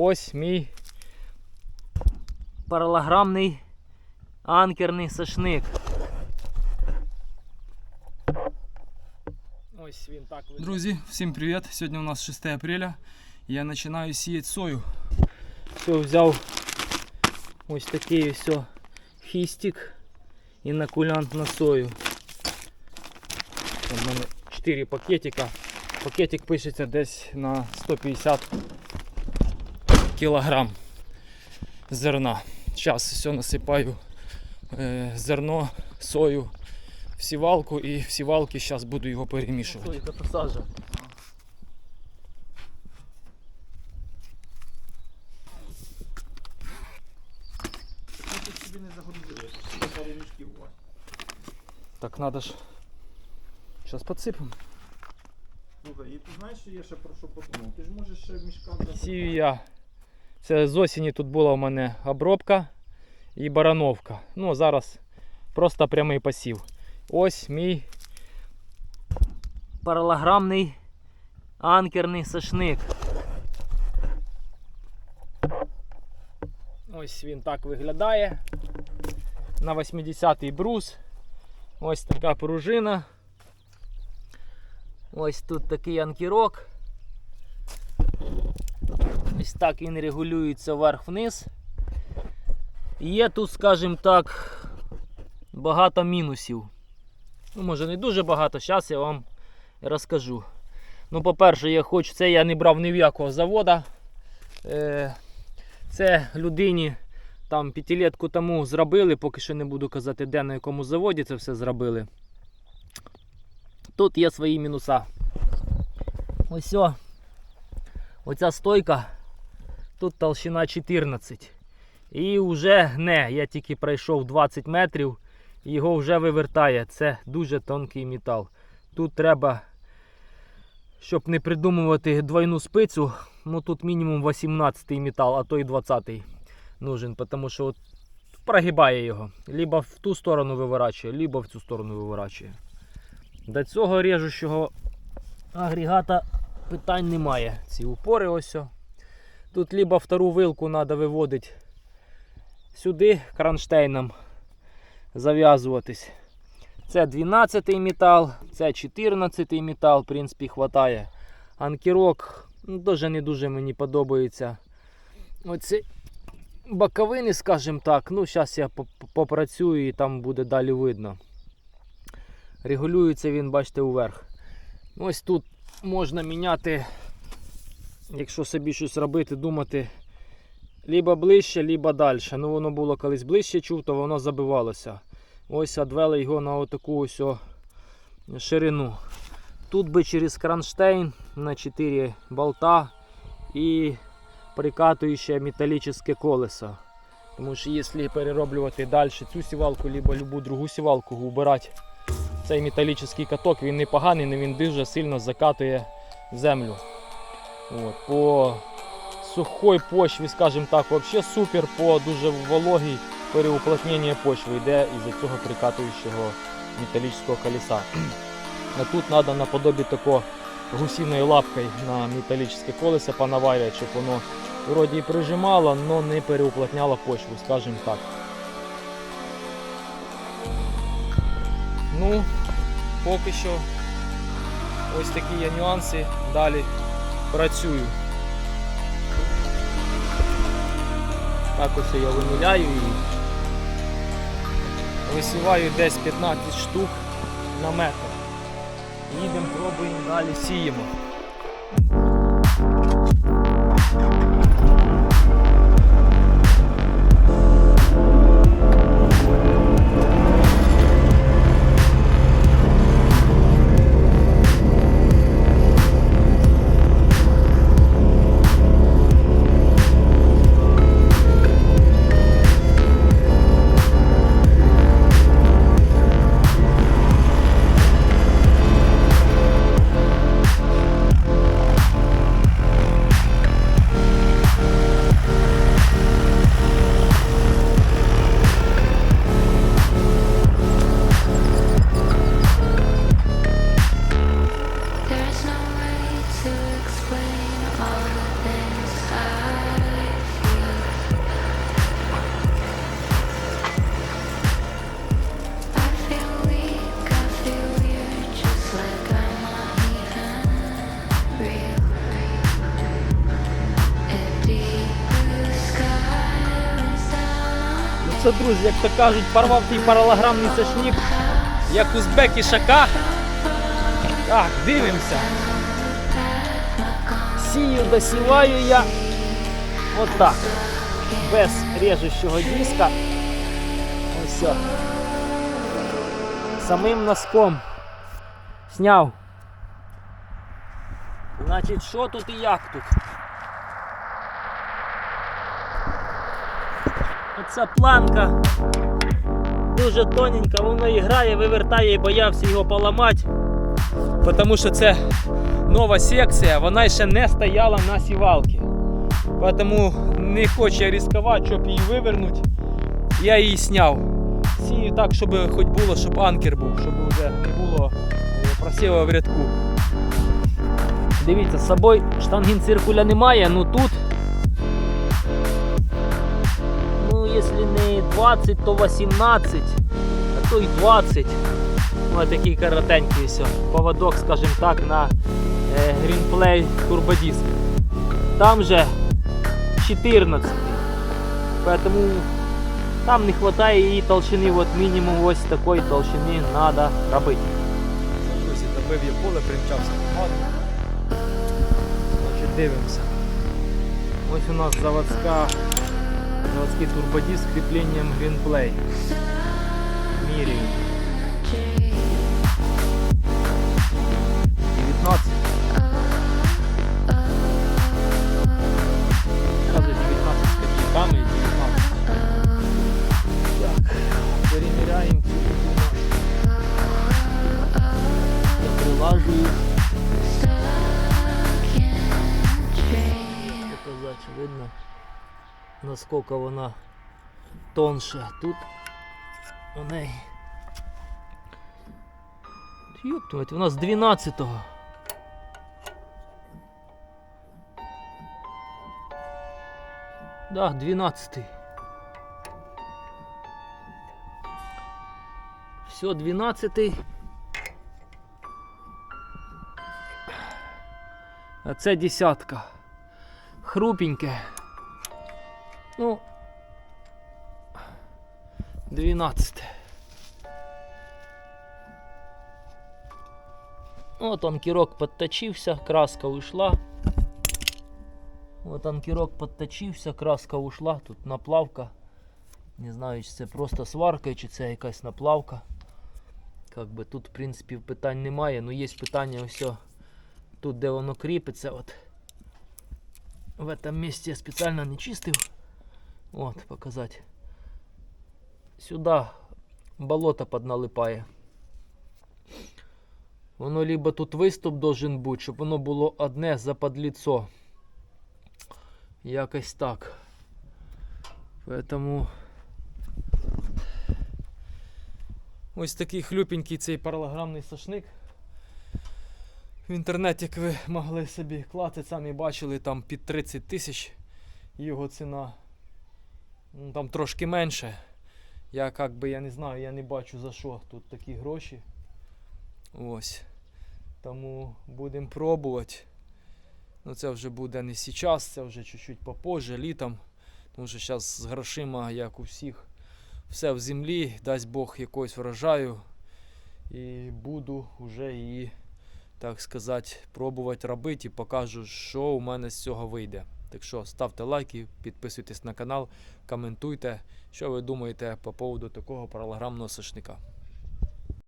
Ось мій паралограмний анкерний сошник. Ось він так виглядає. Друзі, всім привіт! Сьогодні у нас 6 апреля. Я починаю сіяти сою. Все, взяв ось такий ось хістик інокулянт на сою. Там в мене 4 пакетика. Пакетик пишеться десь на 150 кілограм зерна. Зараз все насипаю е, зерно, сою в сівалку і в сівалки зараз буду його перемішувати. Так надо ж. Зараз підсипемо. Слухай, і ти знаєш, що я ще про що подумав? Ти ж можеш ще в мішках засипати. Сію я. Це з осені тут була у мене обробка і барановка. Ну, зараз просто прямий посів. Ось мій паралограмний анкерний сошник. Ось він так виглядає. На 80-й брус. Ось така пружина. Ось тут такий анкерок. Ось так він регулюється вверх-вниз. Є тут, скажімо так, багато мінусів. Ну, може не дуже багато, зараз я вам розкажу. Ну, по-перше, я хочу, це я не брав ні в якого завода. Е, Це людині там п'ятилетку тому зробили, поки що не буду казати, де на якому заводі це все зробили. Тут є свої мінуса. Ось оця стойка, тут толщина 14. І вже гне, я тільки пройшов 20 метрів, його вже вивертає. Це дуже тонкий метал. Тут треба, щоб не придумувати двойну спицю, ну тут мінімум 18 метал, а то і 20 нужен, тому що от прогибає його. Либо в ту сторону виворачує, либо в цю сторону виворачує. До цього режущого агрегата питань немає. Ці упори ось. о. Тут либо втору вилку треба виводити сюди кронштейном зав'язуватись. Це 12 метал, це 14 метал, в принципі, хватає. Анкерок ну, дуже не дуже мені подобається. Оці боковини, скажімо так. Ну, зараз я попрацюю і там буде далі видно. Регулюється він, бачите, вверх. Ось тут можна міняти, якщо собі щось робити, думати либо ближче, либо далі. Ну воно було колись ближче чув, то воно забивалося. Ось відвели його на отаку ось ширину. Тут би через кронштейн на 4 болта і прикатуюче металічне колесо. Тому що якщо перероблювати далі цю сівалку, либо любу другу сівалку, убирати цей металічний каток, він але він дуже сильно закатує землю. От, по сухой почві, скажімо так, взагалі супер, по дуже вологій переуплотнення почви йде із-за цього прикатуючого металічного колеса. А тут треба наподобі такого гусіною лапкою на металічне колесо понаварювати, щоб воно вроді і прижимало, але не переуплотняло почву, скажімо так. Ну, поки що ось такі є нюанси. Далі працюю. Так ось я виміляю і висіваю десь 15 штук на метр. Їдемо, пробуємо, далі сіємо. Що, друзі, як то кажуть, порвав твій паралограмний сошнік, як узбек і шака. Так, дивимося. Сію, досіваю я отак. Без режущого диска. Ось. Самим носком. Сняв. Значить, що тут і як тут? Оця планка дуже тоненька, воно і грає, вивертає і боявся його поламати. Тому що це нова секція, вона ще не стояла на сівалці. Тому не хочу я ризикувати, щоб її вивернути. Я її зняв. Сію так, щоб хоч було, щоб анкер був, щоб вже не було е, просіва в рядку. Дивіться, з собою штангенциркуля немає, ну тут. 20, то 18, а то й 20. Ось такий коротенький все. Поводок, скажімо так, на Greenplay турбодиск. Там же 14. Поэтому там не хватає її толщини, от мінімум ось такої толщини треба робити. Друзі, добив я поле, примчався. Значить, дивимося. Ось у нас заводська, заводський турбодиск с креплением Greenplay. Міряємо. Наскільки вона тонше. Тут у неї. Ёптывать, у нас 12-го. Да, 12. Все, 12. А це десятка. Хрупеньке. Ну. 12. От анкерок подточився, краска ушла. От анкерок подточився, краска ушла. Тут наплавка. Не знаю, чи це просто сварка, чи це якась наплавка. Как би тут, в принципі, питань немає. Ну є питання ось. Тут, де воно кріпиться. От. В этом місці я спеціально не чистив. От, показати. Сюди болото подналипає. Воно либо тут виступ должен бути, щоб воно було одне западліцо. Якось так. Поэтому ось такий хлюпенький цей паралограмний сошник. В інтернеті, як ви могли собі клацати, самі бачили, там під 30 тисяч його ціна. Ну, Там трошки менше. Я як би я не знаю, я не бачу за що тут такі гроші. Ось. Тому будемо пробувати. Ну це вже буде не зараз, це вже чуть-чуть попозже, літом. Тому що зараз з грошима, як у всіх, все в землі, дасть Бог якогось врожаю. І буду вже її, так сказати, пробувати робити і покажу, що у мене з цього вийде. Так що ставте лайки, підписуйтесь на канал, коментуйте, що ви думаєте по поводу такого паралограмного сошника.